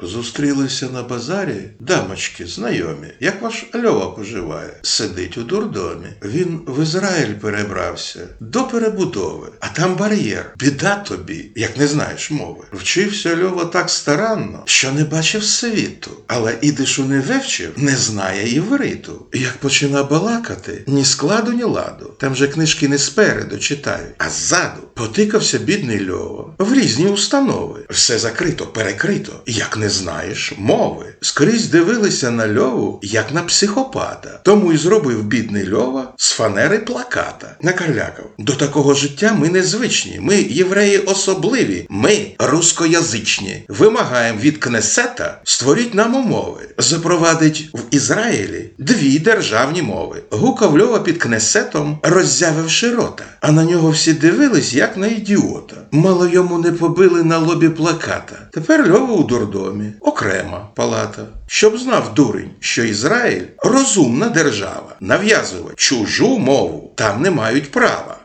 Зустрілися на базарі дамочки знайомі. Як ваш Льова поживає? Сидить у дурдомі. Він в Ізраїль перебрався до перебудови, а там бар'єр. Біда тобі, як не знаєш мови. Вчився Льова так старанно, що не бачив світу, але ідишу не вивчив, не знає івриту. Як почина балакати, ні складу, ні ладу. Там же книжки не спереду читають, а ззаду. Потикався бідний Льова в різні установи. Все закрито, перекрито. Як не знаєш мови. Скрізь дивилися на Льову, як на психопата. Тому й зробив бідний Льова з фанери плаката. Накарлякав. До такого життя ми не звичні. Ми євреї особливі. Ми рускоязичні. Вимагаємо від Кнесета створіть нам умови. Запровадить в Ізраїлі дві державні мови. Гукав Льова під Кнесетом, роззявивши рота. А на нього всі дивились, як на ідіота. Мало йому не побили на лобі плаката. Тепер Льова у дурдомі, окрема палата. Щоб знав дурень, що Ізраїль розумна держава, нав'язувати чужу мову там не мають права.